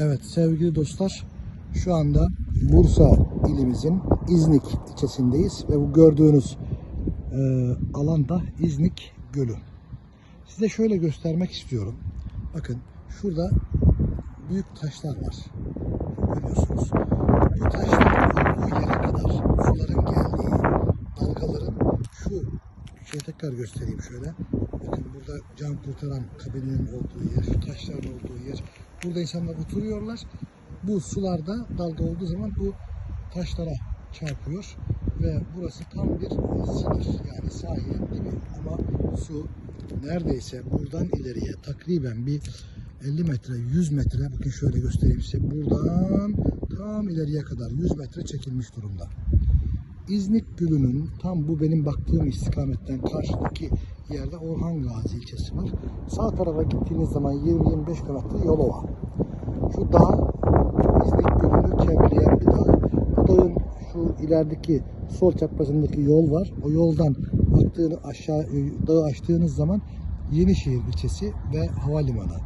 Evet sevgili dostlar şu anda Bursa ilimizin İznik ilçesindeyiz ve bu gördüğünüz e, alanda İznik Gölü. Size şöyle göstermek istiyorum. Bakın şurada büyük taşlar var. Görüyorsunuz. Bu taşlar olduğu yere kadar suların geldiği, dalgaların şu şey tekrar göstereyim şöyle. Bakın burada can kurtaran kabinin olduğu yer, taşların olduğu yer. Burada insanlar oturuyorlar. Bu sularda dalga olduğu zaman bu taşlara çarpıyor ve burası tam bir sınır yani sahilin dibi ama su neredeyse buradan ileriye takriben bir 50 metre 100 metre bakın şöyle göstereyim size buradan tam ileriye kadar 100 metre çekilmiş durumda. İznik Gölü'nün tam bu benim baktığım istikametten karşıdaki yerde Orhan Gazi ilçesi var. Sağ tarafa gittiğiniz zaman 20-25 kilometre Yolova. Şu dağ İznik Gölü'nü çevreleyen bir dağ. Bu dağın şu ilerideki sol çaprazındaki yol var. O yoldan attığını aşağı e, dağı açtığınız zaman Yenişehir ilçesi ve havalimanı.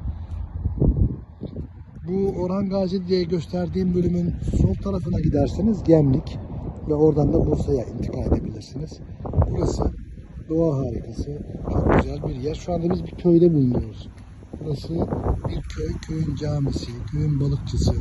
Bu Orhan Gazi diye gösterdiğim bölümün sol tarafına giderseniz Gemlik ve oradan da Bursa'ya intikal edebilirsiniz. Burası doğa harikası, çok güzel bir yer. Şu anda biz bir köyde bulunuyoruz. Burası bir köy, köyün camisi, köyün balıkçısı,